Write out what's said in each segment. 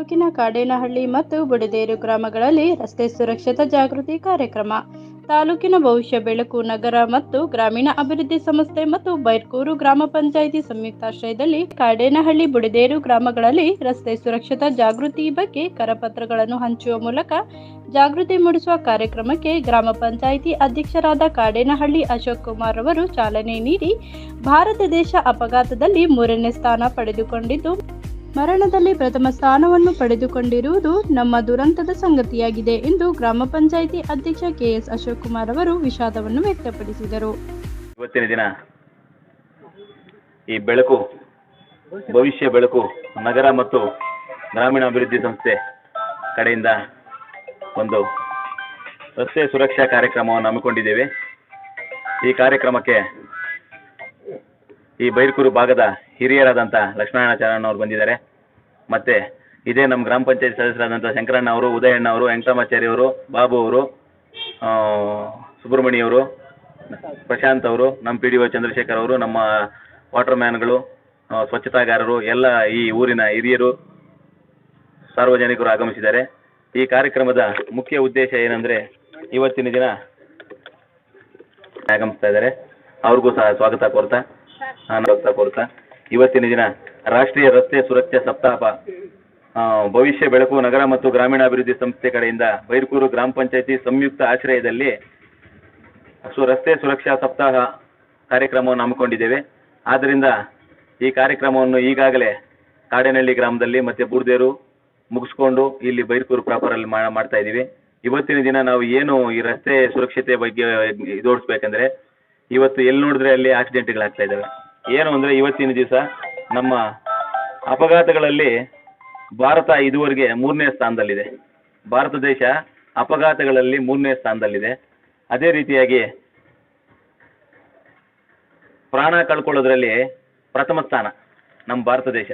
ತಾಲೂಕಿನ ಕಾಡೇನಹಳ್ಳಿ ಮತ್ತು ಬುಡದೇರು ಗ್ರಾಮಗಳಲ್ಲಿ ರಸ್ತೆ ಸುರಕ್ಷತಾ ಜಾಗೃತಿ ಕಾರ್ಯಕ್ರಮ. ತಾಲೂಕಿನ ಭವಿಷ್ಯ ಬೆಳಕು ನಗರ ಮತ್ತು ಗ್ರಾಮೀಣ ಅಭಿವೃದ್ಧಿ ಸಂಸ್ಥೆ ಮತ್ತು ಬೈರ್ಕೂರು ಗ್ರಾಮ ಪಂಚಾಯಿತಿ ಸಂಯುಕ್ತಾಶ್ರಯದಲ್ಲಿ ಕಾಡೇನಹಳ್ಳಿ ಬುಡದೇರು ಗ್ರಾಮಗಳಲ್ಲಿ ರಸ್ತೆ ಸುರಕ್ಷತಾ ಜಾಗೃತಿ ಬಗ್ಗೆ ಕರಪತ್ರಗಳನ್ನು ಹಂಚುವ ಮೂಲಕ ಜಾಗೃತಿ ಮೂಡಿಸುವ ಕಾರ್ಯಕ್ರಮಕ್ಕೆ ಗ್ರಾಮ ಪಂಚಾಯಿತಿ ಅಧ್ಯಕ್ಷರಾದ ಕಾಡೇನಹಳ್ಳಿ ಅಶೋಕ್ ಕುಮಾರ್ ಅವರು ಚಾಲನೆ ನೀಡಿ, ಭಾರತ ದೇಶ ಅಪಘಾತದಲ್ಲಿ ಮೂರನೇ ಸ್ಥಾನ ಪಡೆದುಕೊಂಡಿದ್ದು ಮರಣದಲ್ಲಿ ಪ್ರಥಮ ಸ್ಥಾನವನ್ನು ಪಡೆದುಕೊಂಡಿರುವುದು ನಮ್ಮ ದುರಂತದ ಸಂಗತಿಯಾಗಿದೆ ಎಂದು ಗ್ರಾಮ ಪಂಚಾಯಿತಿ ಅಧ್ಯಕ್ಷ ಕೆಎಸ್ ಅಶೋಕ್ ಕುಮಾರ್ ಅವರು ವಿಷಾದವನ್ನು ವ್ಯಕ್ತಪಡಿಸಿದರು. ಇವತ್ತಿನ ದಿನ ಈ ಬೆಳಕು, ಭವಿಷ್ಯ ಬೆಳಕು ನಗರ ಮತ್ತು ಗ್ರಾಮೀಣಾಭಿವೃದ್ಧಿ ಸಂಸ್ಥೆ ಕಡೆಯಿಂದ ಒಂದು ರಸ್ತೆ ಸುರಕ್ಷಾ ಕಾರ್ಯಕ್ರಮವನ್ನು ಹಮ್ಮಿಕೊಂಡಿದ್ದೇವೆ. ಈ ಕಾರ್ಯಕ್ರಮಕ್ಕೆ ಈ ಬೈರ್ಕೂರು ಭಾಗದ ಹಿರಿಯರಾದಂಥ ಲಕ್ಷ್ಮಣಾಚಾರ್ಯಣ್ಣ ಅವರು ಬಂದಿದ್ದಾರೆ. ಮತ್ತೆ ಇದೇ ನಮ್ಮ ಗ್ರಾಮ ಪಂಚಾಯತ್ ಸದಸ್ಯರಾದಂಥ ಶಂಕರಣ್ಣ ಅವರು, ಉದಯಣ್ಣ ಅವರು ವೆಂಕಟಾಚಾರ್ಯ ಅವರು, ಬಾಬು ಅವರು ಸುಬ್ರಹ್ಮಣಿ ಅವರು, ಪ್ರಶಾಂತ್ ಅವರು ನಮ್ಮ ಪಿ ಡಿ ಒ ಚಂದ್ರಶೇಖರ್ ಅವರು, ನಮ್ಮ ವಾಟರ್ ಮ್ಯಾನ್ಗಳು ಸ್ವಚ್ಛತಾಗಾರರು, ಎಲ್ಲ ಈ ಊರಿನ ಹಿರಿಯರು, ಸಾರ್ವಜನಿಕರು ಆಗಮಿಸಿದ್ದಾರೆ. ಈ ಕಾರ್ಯಕ್ರಮದ ಮುಖ್ಯ ಉದ್ದೇಶ ಏನಂದರೆ ಇವತ್ತಿನ ದಿನ ಆಗಮಿಸ್ತಾ ಇದ್ದಾರೆ. ಅವ್ರಿಗೂ ಸಹ ಸ್ವಾಗತ ಕೋರ್ತಾ ನಾನು ಇವತ್ತಿನ ದಿನ ರಾಷ್ಟ್ರೀಯ ರಸ್ತೆ ಸುರಕ್ಷಾ ಸಪ್ತಾಹ ಭವಿಷ್ಯ ಬೆಳಕು ನಗರ ಮತ್ತು ಗ್ರಾಮೀಣಾಭಿವೃದ್ಧಿ ಸಂಸ್ಥೆ ಕಡೆಯಿಂದ ಬೈರ್ಕೂರು ಗ್ರಾಮ ಪಂಚಾಯಿತಿ ಸಂಯುಕ್ತ ಆಶ್ರಯದಲ್ಲಿ ರಸ್ತೆ ಸುರಕ್ಷಾ ಸಪ್ತಾಹ ಕಾರ್ಯಕ್ರಮವನ್ನು ಹಮ್ಮಿಕೊಂಡಿದ್ದೇವೆ. ಆದ್ದರಿಂದ ಈ ಕಾರ್ಯಕ್ರಮವನ್ನು ಈಗಾಗಲೇ ಕಾಡೇನಹಳ್ಳಿ ಗ್ರಾಮದಲ್ಲಿ ಮತ್ತು ಬೂರ್ದೇರು ಮುಗಿಸ್ಕೊಂಡು ಇಲ್ಲಿ ಬೈರ್ಕೂರು ಪ್ರಾಪರಲ್ಲಿ ಮಾಡ್ತಾ ಇದ್ದೀವಿ. ಇವತ್ತಿನ ದಿನ ನಾವು ಏನು ಈ ರಸ್ತೆ ಸುರಕ್ಷತೆ ಬಗ್ಗೆ ಜೋಡಿಸ್ಬೇಕಂದ್ರೆ ಇವತ್ತು ಎಲ್ಲಿ ನೋಡಿದ್ರೆ ಅಲ್ಲಿ ಆಕ್ಸಿಡೆಂಟ್ಗಳಾಗ್ತಾ ಇದ್ದಾವೆ. ಏನು ಅಂದರೆ ಇವತ್ತಿನ ದಿವಸ ನಮ್ಮ ಅಪಘಾತಗಳಲ್ಲಿ ಭಾರತ ಇದುವರೆಗೆ ಮೂರನೇ ಸ್ಥಾನದಲ್ಲಿದೆ. ಭಾರತ ದೇಶ ಅಪಘಾತಗಳಲ್ಲಿ ಮೂರನೇ ಸ್ಥಾನದಲ್ಲಿದೆ. ಅದೇ ರೀತಿಯಾಗಿ ಪ್ರಾಣ ಕಳ್ಕೊಳ್ಳೋದ್ರಲ್ಲಿ ಪ್ರಥಮ ಸ್ಥಾನ ನಮ್ಮ ಭಾರತ ದೇಶ.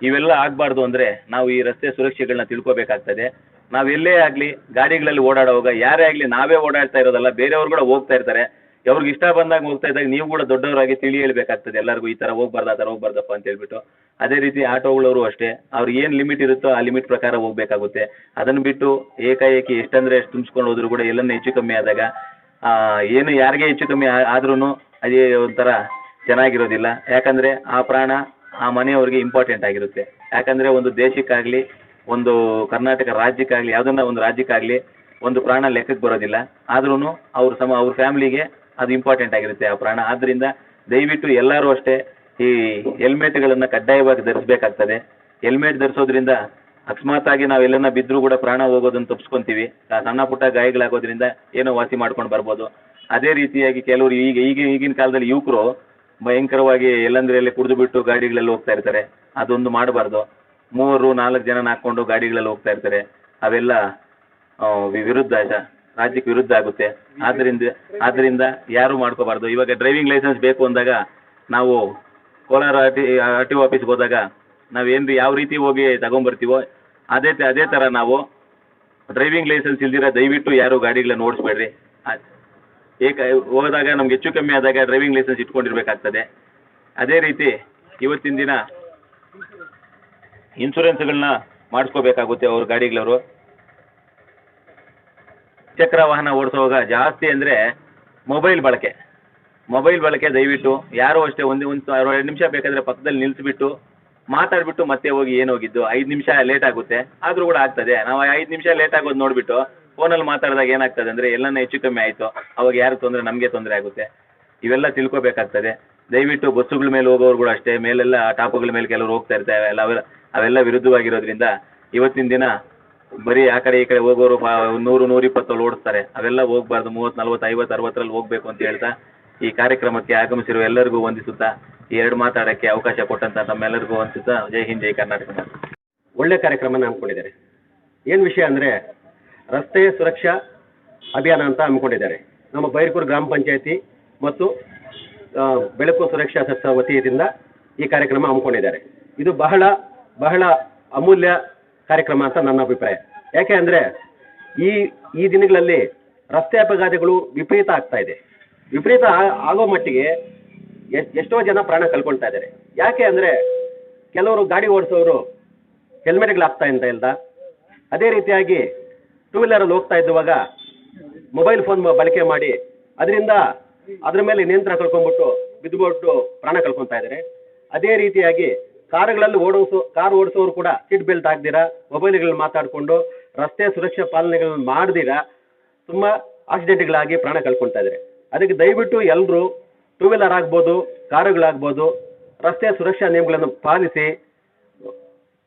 ಇವೆಲ್ಲ ಆಗಬಾರ್ದು ಅಂದರೆ ನಾವು ಈ ರಸ್ತೆ ಸುರಕ್ಷೆಗಳನ್ನ ತಿಳ್ಕೊಬೇಕಾಗ್ತದೆ. ನಾವೆಲ್ಲೇ ಆಗಲಿ ಗಾಡಿಗಳಲ್ಲಿ ಓಡಾಡುವಾಗ ಯಾರೇ ಆಗಲಿ ನಾವೇ ಓಡಾಡ್ತಾ ಇರೋದಲ್ಲ, ಬೇರೆಯವ್ರು ಕೂಡ ಹೋಗ್ತಾ ಇರ್ತಾರೆ. ಅವ್ರಿಗೆ ಇಷ್ಟ ಬಂದಾಗ ಹೋಗ್ತಾ ಇದ್ದಾಗ ನೀವು ಕೂಡ ದೊಡ್ಡವರಾಗಿ ತಿಳಿ ಹೇಳ್ಬೇಕಾಗ್ತದೆ. ಎಲ್ಲರಿಗೂ ಈ ಥರ ಹೋಗ್ಬಾರ್ದು ಆ ಥರ ಹೋಗ್ಬಾರ್ದಪ್ಪ ಅಂತ ಹೇಳ್ಬಿಟ್ಟು. ಅದೇ ರೀತಿ ಆಟೋಗಳವರು ಅಷ್ಟೇ. ಅವ್ರಿಗೆ ಏನು ಲಿಮಿಟ್ ಇರುತ್ತೋ ಆ ಲಿಮಿಟ್ ಪ್ರಕಾರ ಹೋಗ್ಬೇಕಾಗುತ್ತೆ. ಅದನ್ನು ಬಿಟ್ಟು ಏಕಾಏಕಿ ಎಷ್ಟಂದ್ರೆ ಎಷ್ಟು ತುಂಬಿಸ್ಕೊಂಡು ಹೋದ್ರು ಕೂಡ ಎಲ್ಲನ್ನ ಹೆಚ್ಚು ಕಮ್ಮಿ ಆದಾಗ ಆ, ಏನು ಯಾರಿಗೆ ಹೆಚ್ಚು ಕಮ್ಮಿ ಆದ್ರೂ ಅದೇ ಒಂಥರ ಚೆನ್ನಾಗಿರೋದಿಲ್ಲ. ಯಾಕಂದರೆ ಆ ಪ್ರಾಣ ಆ ಮನೆಯವ್ರಿಗೆ ಇಂಪಾರ್ಟೆಂಟ್ ಆಗಿರುತ್ತೆ. ಯಾಕಂದರೆ ಒಂದು ದೇಶಕ್ಕಾಗಲಿ ಒಂದು ಕರ್ನಾಟಕ ರಾಜ್ಯಕ್ಕಾಗ್ಲಿ ಯಾವುದನ್ನ ಒಂದು ರಾಜ್ಯಕ್ಕಾಗಲಿ ಒಂದು ಪ್ರಾಣ ಲೆಕ್ಕಕ್ಕೆ ಬರೋದಿಲ್ಲ. ಆದ್ರೂ ಅವ್ರ ಸಮ ಅವ್ರ ಫ್ಯಾಮ್ಲಿಗೆ ಅದು ಇಂಪಾರ್ಟೆಂಟ್ ಆಗಿರುತ್ತೆ ಆ ಪ್ರಾಣ. ಆದ್ದರಿಂದ ದಯವಿಟ್ಟು ಎಲ್ಲರೂ ಅಷ್ಟೇ ಈ ಹೆಲ್ಮೆಟ್ಗಳನ್ನು ಕಡ್ಡಾಯವಾಗಿ ಧರಿಸಬೇಕಾಗ್ತದೆ. ಹೆಲ್ಮೆಟ್ ಧರಿಸೋದ್ರಿಂದ ಅಕಸ್ಮಾತ್ ಆಗಿ ನಾವು ಎಲ್ಲನ್ನ ಬಿದ್ದರೂ ಕೂಡ ಪ್ರಾಣ ಹೋಗೋದನ್ನು ತಪ್ಪಿಸ್ಕೊಂತೀವಿ ಆ ಸಣ್ಣ ಪುಟ್ಟ ಗಾಯಗಳಾಗೋದ್ರಿಂದ ಏನೋ ವಾಸಿ ಮಾಡ್ಕೊಂಡು ಬರ್ಬೋದು. ಅದೇ ರೀತಿಯಾಗಿ ಕೆಲವರು ಈಗ ಈಗ, ಈಗಿನ ಕಾಲದಲ್ಲಿ ಯುವಕರು ಭಯಂಕರವಾಗಿ ಎಲ್ಲಂದ್ರಲ್ಲಿ ಕುಡಿದು ಬಿಟ್ಟು ಗಾಡಿಗಳಲ್ಲಿ ಹೋಗ್ತಾ ಇರ್ತಾರೆ. ಅದೊಂದು ಮಾಡಬಾರ್ದು. ಮೂವರು ನಾಲ್ಕು ಜನ ಹಾಕ್ಕೊಂಡು ಗಾಡಿಗಳಲ್ಲಿ ಹೋಗ್ತಾ ಇರ್ತಾರೆ. ಅವೆಲ್ಲ ವಿರುದ್ಧ ರಾಜ್ಯಕ್ಕೆ ವಿರುದ್ಧ ಆಗುತ್ತೆ. ಆದ್ರಿಂದ ಆದ್ದರಿಂದ ಯಾರು ಮಾಡ್ಕೋಬಾರ್ದು. ಇವಾಗ ಡ್ರೈವಿಂಗ್ ಲೈಸೆನ್ಸ್ ಬೇಕು ಅಂದಾಗ ನಾವು Kolar R T R T O ಆಫೀಸ್ಗೆ ಹೋದಾಗ ನಾವೇನು ಯಾವ ರೀತಿ ಹೋಗಿ ತಗೊಂಬರ್ತೀವೋ, ಅದೇ ಅದೇ ಥರ ನಾವು ಡ್ರೈವಿಂಗ್ ಲೈಸೆನ್ಸ್ ಇಲ್ದಿರ ದಯವಿಟ್ಟು ಯಾರು ಗಾಡಿಗಳನ್ನ ಓಡಿಸ್ಬೇಡ್ರಿ. ಏಕ, ಹೋದಾಗ ನಮ್ಗೆ ಹೆಚ್ಚು ಕಮ್ಮಿ ಆದಾಗ ಡ್ರೈವಿಂಗ್ ಲೈಸೆನ್ಸ್ ಇಟ್ಕೊಂಡಿರ್ಬೇಕಾಗ್ತದೆ. ಅದೇ ರೀತಿ ಇವತ್ತಿನ ದಿನ ಇನ್ಶೂರೆನ್ಸ್ಗಳನ್ನ ಮಾಡಿಸ್ಕೋಬೇಕಾಗುತ್ತೆ ಅವ್ರ ಗಾಡಿಗಳವರು. ಚಕ್ರ ವಾಹನ ಓಡಿಸುವಾಗ ಜಾಸ್ತಿ ಅಂದರೆ ಮೊಬೈಲ್ ಬಳಕೆ. ಮೊಬೈಲ್ ಬಳಕೆ ದಯವಿಟ್ಟು, ಯಾರು ಅಷ್ಟೇ ಒಂದು ಒಂದು ಎರಡು ನಿಮಿಷ ಬೇಕಾದರೆ ಪಕ್ಕದಲ್ಲಿ ನಿಲ್ಲಿಸ್ಬಿಟ್ಟು ಮಾತಾಡ್ಬಿಟ್ಟು ಮತ್ತೆ ಹೋಗಿ ಏನು ಹೋಗಿದ್ದು? ಐದು ನಿಮಿಷ ಲೇಟ್ ಆಗುತ್ತೆ. ಆದರೂ ಕೂಡ ಆಗ್ತದೆ. ನಾವು ಐದು ನಿಮಿಷ ಲೇಟ್ ಆಗೋದು ನೋಡಿಬಿಟ್ಟು ಫೋನಲ್ಲಿ ಮಾತಾಡಿದಾಗ ಏನಾಗ್ತದೆ ಅಂದರೆ ಎಲ್ಲನೂ ಹೆಚ್ಚು ಕಮ್ಮಿ ಆಯಿತು. ಅವಾಗ ಯಾರು ತೊಂದರೆ, ನಮಗೆ ತೊಂದರೆ ಆಗುತ್ತೆ. ಇವೆಲ್ಲ ತಿಳ್ಕೊಬೇಕಾಗ್ತದೆ. ದಯವಿಟ್ಟು ಬಸ್ಸುಗಳ ಮೇಲೆ ಹೋಗೋರು ಕೂಡ ಅಷ್ಟೇ. ಮೇಲೆಲ್ಲ ಟಾಪುಗಳ ಮೇಲೆ ಕೆಲವರು ಹೋಗ್ತಾ ಇರ್ತಾರೆ. ಅವೆಲ್ಲ ಅವೆಲ್ಲ ಅವೆಲ್ಲ ವಿರುದ್ಧವಾಗಿರೋದ್ರಿಂದ ಇವತ್ತಿನ ದಿನ ಬರೀ ಆ ಕಡೆ ಈ ಕಡೆ ಹೋಗೋರು ನೂರು ನೂರು, ನೂರಿಪ್ಪತ್ತಲ್ಲಿ ಓಡಿಸ್ತಾರೆ. ಅವೆಲ್ಲ ಹೋಗ್ಬಾರ್ದು. ಮೂವತ್ತು, ನಲ್ವತ್ತು, ಐವತ್ತು, ಅರವತ್ತರಲ್ಲಿ ಹೋಗ್ಬೇಕು ಅಂತ ಹೇಳ್ತಾ, ಈ ಕಾರ್ಯಕ್ರಮಕ್ಕೆ ಆಗಮಿಸಿರುವ ಎಲ್ಲರಿಗೂ ವಂದಿಸುತ್ತಾ, ಈ ಎರಡು ಮಾತಾಡೋಕ್ಕೆ ಅವಕಾಶ ಕೊಟ್ಟಂತ ನಮ್ಮೆಲ್ಲರಿಗೂ ವಂದಿಸುತ್ತಾ, ಜೈ ಹಿಂದ್, ಜೈ ಕರ್ನಾಟಕ ಒಳ್ಳೆ ಕಾರ್ಯಕ್ರಮನ ಹಮ್ಮಿಕೊಂಡಿದ್ದಾರೆ. ಏನು ವಿಷಯ ಅಂದರೆ, ರಸ್ತೆ ಸುರಕ್ಷಾ ಅಭಿಯಾನ ಅಂತ ಹಮ್ಮಿಕೊಂಡಿದ್ದಾರೆ. ನಮ್ಮ ಬೈರ್ಪುರ್ ಗ್ರಾಮ ಪಂಚಾಯತಿ ಮತ್ತು ಬೆಳಕು ಸುರಕ್ಷಾ ಸಂಸ್ಥೆ ವತಿಯಿಂದ ಈ ಕಾರ್ಯಕ್ರಮ ಹಮ್ಮಿಕೊಂಡಿದ್ದಾರೆ. ಇದು ಬಹಳ ಬಹಳ ಅಮೂಲ್ಯ ಕಾರ್ಯಕ್ರಮ ಅಂತ ನನ್ನ ಅಭಿಪ್ರಾಯ. ಯಾಕೆ ಅಂದ್ರೆ ಈ ಈ ದಿನಗಳಲ್ಲಿ ರಸ್ತೆ ಅಪಘಾತಗಳು ವಿಪರೀತ ಆಗ್ತಾ ಇದೆ. ವಿಪರೀತ ಆಗೋ ಮಟ್ಟಿಗೆ ಎಷ್ಟೋ ಜನ ಪ್ರಾಣ ಕಳ್ಕೊಳ್ತಾ ಇದ್ದಾರೆ. ಯಾಕೆ ಅಂದ್ರೆ ಕೆಲವರು ಗಾಡಿ ಓಡಿಸೋರು ಹೆಲ್ಮೆಟ್ಗಳು ಹಾಕ್ತಾ ಅಂತ ಇಲ್ದ ಅದೇ ರೀತಿಯಾಗಿ ಟೂ ವೀಲರಲ್ಲಿ ಹೋಗ್ತಾ ಇದ್ದುವಾಗ ಮೊಬೈಲ್ ಫೋನ್ ಬಳಕೆ ಮಾಡಿ ಅದರಿಂದ ಅದ್ರ ಮೇಲೆ ನಿಯಂತ್ರಣ ಕಳ್ಕೊಂಡ್ಬಿಟ್ಟು, ಬಿದ್ದುಬಿಟ್ಟು ಪ್ರಾಣ ಕಳ್ಕೊತಾ ಇದ್ದಾರೆ. ಅದೇ ರೀತಿಯಾಗಿ ಕಾರುಗಳಲ್ಲಿ ಓಡಿಸೋ ಕಾರ್ ಓಡಿಸೋರು ಕೂಡ ಸೀಟ್ ಬೆಲ್ಟ್ ಹಾಕ್ದಿರಾ ಮೊಬೈಲ್ಗಳಲ್ಲಿ ಮಾತಾಡಿಕೊಂಡು ರಸ್ತೆ ಸುರಕ್ಷಾ ಪಾಲನೆಗಳನ್ನ ಮಾಡ್ದಿರಾ, ತುಂಬ ಆಕ್ಸಿಡೆಂಟ್ಗಳಾಗಿ ಪ್ರಾಣ ಕಳ್ಕೊಳ್ತಾ ಇದ್ದಾರೆ ಅದಕ್ಕೆ ದಯವಿಟ್ಟು ಎಲ್ಲರೂ ಟೂ ವೀಲರ್ ಆಗ್ಬೋದು, ಕಾರುಗಳಾಗ್ಬೋದು, ರಸ್ತೆ ಸುರಕ್ಷಾ ನಿಯಮಗಳನ್ನು ಪಾಲಿಸಿ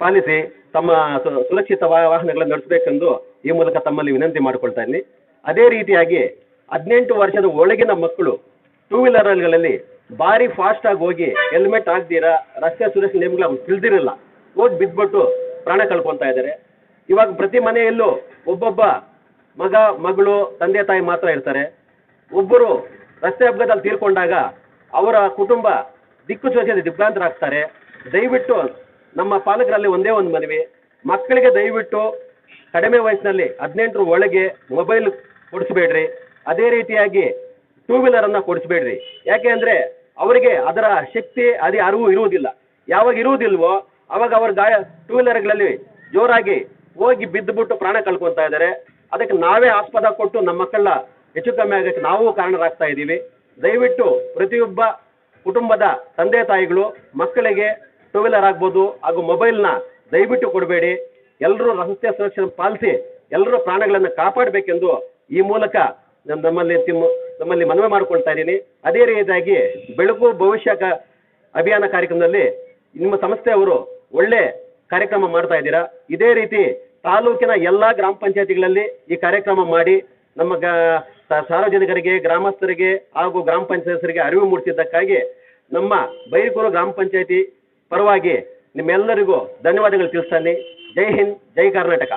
ಪಾಲಿಸಿ ತಮ್ಮ ಸುರಕ್ಷಿತ ವಾಹನಗಳನ್ನು ನಡೆಸಬೇಕೆಂದು ಈ ಮೂಲಕ ತಮ್ಮಲ್ಲಿ ವಿನಂತಿ ಮಾಡಿಕೊಳ್ತಾ ಇದ್ದೀನಿ. ಅದೇ ರೀತಿಯಾಗಿ ಹದಿನೆಂಟು ವರ್ಷದ ಒಳಗಿನ ಮಕ್ಕಳು ಟೂ ವೀಲರ್ಗಳಲ್ಲಿ ಭಾರಿ ಫಾಸ್ಟ್ ಆಗಿ ಹೋಗಿ ಹೆಲ್ಮೆಟ್ ಹಾಕ್ದಿರಾ, ರಸ್ತೆ ಸುರಕ್ಷತೆ ನಿಮ್ಗೆ ಅವ್ರು ತಿಳಿದಿರಲ್ಲ. ಹೋಗಿ ಬಿದ್ದುಬಿಟ್ಟು ಪ್ರಾಣ ಕಳ್ಕೊತಾ ಇದ್ದಾರೆ ಇವಾಗ ಪ್ರತಿ ಮನೆಯಲ್ಲೂ ಒಬ್ಬೊಬ್ಬ ಮಗ, ಮಗಳು, ತಂದೆ, ತಾಯಿ ಮಾತ್ರ ಇರ್ತಾರೆ. ಒಬ್ಬರು ರಸ್ತೆ ಅಪಘಾತದಲ್ಲಿ ತೀರ್ಕೊಂಡಾಗ ಅವರ ಕುಟುಂಬ ದಿಕ್ಕು ಚೋಚದೆ ದಿಗ್ಭ್ರಾಂತರ ಆಗ್ತಾರೆ. ದಯವಿಟ್ಟು ನಮ್ಮ ಪಾಲಕರಲ್ಲಿ ಒಂದೇ ಒಂದು ಮನವಿ. ಮಕ್ಕಳಿಗೆ ದಯವಿಟ್ಟು ಕಡಿಮೆ ವಯಸ್ಸಿನಲ್ಲಿ ಹದಿನೆಂಟರ ಒಳಗೆ ಮೊಬೈಲ್ ಕೊಡಿಸ್ಬೇಡ್ರಿ. ಅದೇ ರೀತಿಯಾಗಿ ಟೂ ವೀಲರನ್ನು ಕೊಡಿಸ್ಬೇಡ್ರಿ. ಯಾಕೆ ಅಂದರೆ ಅವರಿಗೆ ಅದರ ಶಕ್ತಿ, ಅದೇ ಅರಿವು ಇರುವುದಿಲ್ಲ. ಯಾವಾಗ ಇರುವುದಿಲ್ವೋ, ಅವಾಗ ಅವ್ರ ಗಾಯ ಟೂ ವೀಲರ್ಗಳಲ್ಲಿ ಜೋರಾಗಿ ಹೋಗಿ ಬಿದ್ದುಬಿಟ್ಟು ಪ್ರಾಣ ಕಳ್ಕೊತಾ ಇದ್ದಾರೆ. ಅದಕ್ಕೆ ನಾವೇ ಆಸ್ಪದ ಕೊಟ್ಟು ನಮ್ಮ ಮಕ್ಕಳ ಹೆಚ್ಚು ಕಮ್ಮಿ ಆಗಕ್ಕೆ ನಾವು ಕಾರಣರಾಗ್ತಾ ಇದ್ದೀವಿ. ದಯವಿಟ್ಟು ಪ್ರತಿಯೊಬ್ಬ ಕುಟುಂಬದ ತಂದೆ ತಾಯಿಗಳು, ಮಕ್ಕಳಿಗೆ ಟೂ ವೀಲರ್ ಆಗ್ಬೋದು ಹಾಗೂ ಮೊಬೈಲ್ನ ದಯವಿಟ್ಟು ಕೊಡಬೇಡಿ. ಎಲ್ಲರೂ ರಸ್ತೆ ಸುರಕ್ಷತೆ ಪಾಲಿಸಿ ಎಲ್ಲರೂ ಪ್ರಾಣಗಳನ್ನು ಕಾಪಾಡಬೇಕೆಂದು ಈ ಮೂಲಕ ನಮ್- ನಮ್ಮಲ್ಲಿ ತಿಮ್ಮ- ನಮ್ಮಲ್ಲಿ ಮನವಿ ಮಾಡಿಕೊಳ್ತಾ ಇದ್ದೀನಿ. ಅದೇ ರೀತಿಯಾಗಿ ಬೆಳಕು ಭವಿಷ್ಯ ಅಭಿಯಾನ ಕಾರ್ಯಕ್ರಮದಲ್ಲಿ ನಿಮ್ಮ ಸಂಸ್ಥೆಯವರು ಒಳ್ಳೆ ಕಾರ್ಯಕ್ರಮ ಮಾಡ್ತಾ ಇದ್ದೀರಾ? ಇದೇ ರೀತಿ ತಾಲೂಕಿನ ಎಲ್ಲ ಗ್ರಾಮ ಪಂಚಾಯತಿಗಳಲ್ಲಿ ಈ ಕಾರ್ಯಕ್ರಮ ಮಾಡಿ ನಮ್ಮ ಸಾರ್ವಜನಿಕರಿಗೆ, ಗ್ರಾಮಸ್ಥರಿಗೆ ಹಾಗೂ ಗ್ರಾಮ ಪಂಚಾಯತರಿಗೆ ಅರಿವು ಮೂಡಿಸಿದ್ದಕ್ಕಾಗಿ ನಮ್ಮ ಬೈರ್ಕೂರು ಗ್ರಾಮ ಪಂಚಾಯತಿ ಪರವಾಗಿ ನಿಮ್ಮೆಲ್ಲರಿಗೂ ಧನ್ಯವಾದಗಳು ತಿಳಿಸ್ತಾನೆ ಜೈ ಹಿಂದ್, ಜೈ ಕರ್ನಾಟಕ.